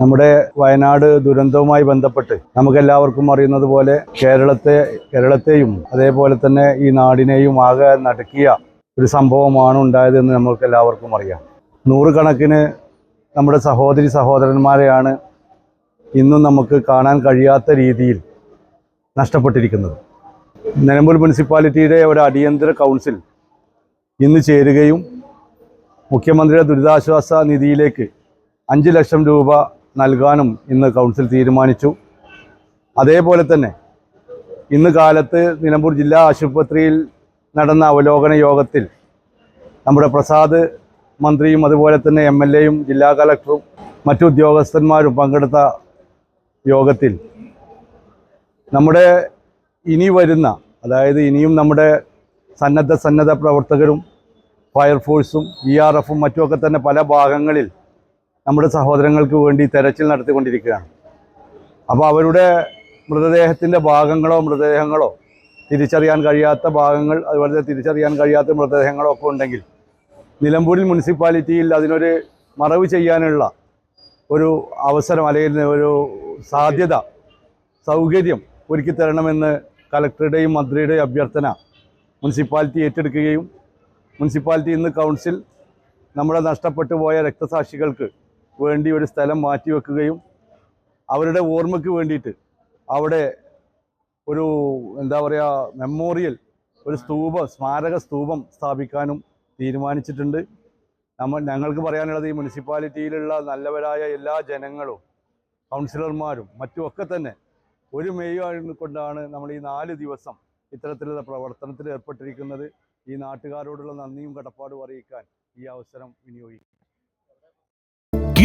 നമ്മുടെ വയനാട് ദുരന്തവുമായി ബന്ധപ്പെട്ട് നമുക്കെല്ലാവർക്കും അറിയുന്നത് പോലെ കേരളത്തെ കേരളത്തെയും അതേപോലെ തന്നെ ഈ നാടിനെയും ആകെ നടുക്കിയ ഒരു സംഭവമാണ് ഉണ്ടായതെന്ന് നമ്മൾക്ക് എല്ലാവർക്കും അറിയാം. നൂറുകണക്കിന് നമ്മുടെ സഹോദരി സഹോദരന്മാരെയാണ് ഇന്നും നമുക്ക് കാണാൻ കഴിയാത്ത രീതിയിൽ നഷ്ടപ്പെട്ടിരിക്കുന്നത്. നിലമ്പൂർ മുനിസിപ്പാലിറ്റിയുടെ ഒരു അടിയന്തര കൗൺസിൽ ഇന്ന് ചേരുകയും മുഖ്യമന്ത്രിയുടെ ദുരിതാശ്വാസ നിധിയിലേക്ക് അഞ്ച് ലക്ഷം രൂപ നൽകാനും ഇന്ന് കൗൺസിൽ തീരുമാനിച്ചു. അതേപോലെ തന്നെ ഇന്ന് കാലത്ത് നിലമ്പൂർ ജില്ലാ ആശുപത്രിയിൽ നടന്ന അവലോകന യോഗത്തിൽ നമ്മുടെ പ്രസാദ് മന്ത്രിയും അതുപോലെ തന്നെ എം എൽ എയും ജില്ലാ കലക്ടറും മറ്റു ഉദ്യോഗസ്ഥന്മാരും പങ്കെടുത്ത യോഗത്തിൽ നമ്മുടെ ഇനി വരുന്ന അതായത് ഇനിയും നമ്മുടെ സന്നദ്ധ സന്നദ്ധ പ്രവർത്തകരും ഫയർഫോഴ്സും ഇ ആർ എഫും മറ്റുമൊക്കെ തന്നെ പല ഭാഗങ്ങളിൽ നമ്മുടെ സഹോദരങ്ങൾക്ക് വേണ്ടി തെരച്ചിൽ നടത്തിക്കൊണ്ടിരിക്കുകയാണ്. അപ്പോൾ അവരുടെ മൃതദേഹത്തിന്റെ ഭാഗങ്ങളോ മൃതദേഹങ്ങളോ തിരിച്ചറിയാൻ കഴിയാത്ത ഭാഗങ്ങൾ അതുപോലെ തിരിച്ചറിയാൻ കഴിയാത്ത മൃതദേഹങ്ങളോ ഒക്കെ ഉണ്ടെങ്കിൽ നിലമ്പൂരിൽ മുനിസിപ്പാലിറ്റിയിൽ അതിനൊരു മറവ് ചെയ്യാനുള്ള ഒരു അവസരം അല്ലെങ്കിൽ ഒരു സാധ്യത സൗകര്യം ഒരുക്കി തരണമെന്ന് കലക്ടറുടെയും മന്ത്രിയുടെയും അഭ്യർത്ഥന മുനിസിപ്പാലിറ്റി ഏറ്റെടുക്കുകയും മുനിസിപ്പാലിറ്റി ഇന്ന് കൗൺസിൽ നമ്മുടെ നഷ്ടപ്പെട്ടു പോയ രക്തസാക്ഷികൾക്ക് വേണ്ടി ഒരു സ്ഥലം മാറ്റിവെക്കുകയും അവരുടെ ഓർമ്മയ്ക്ക് വേണ്ടിയിട്ട് അവിടെ ഒരു എന്താ പറയുക മെമ്മോറിയൽ ഒരു സ്തൂപം സ്മാരക സ്തൂപം സ്ഥാപിക്കാനും തീരുമാനിച്ചിട്ടുണ്ട്. നമ്മൾ ഞങ്ങൾക്ക് പറയാനുള്ളത് ഈ മുനിസിപ്പാലിറ്റിയിലുള്ള നല്ലവരായ എല്ലാ ജനങ്ങളും കൗൺസിലർമാരും മറ്റുമൊക്കെ തന്നെ ഒരു മെയ് കൊണ്ടാണ് നമ്മൾ ഈ നാല് ദിവസം ഇത്തരത്തിലുള്ള പ്രവർത്തനത്തിൽ ഏർപ്പെട്ടിരിക്കുന്നത്. ഈ നാട്ടുകാരോടുള്ള നന്ദിയും കടപ്പാടും അറിയിക്കാൻ ഈ അവസരം വിനിയോഗിക്കും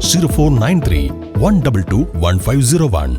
Zero four nine three one double two one five zero one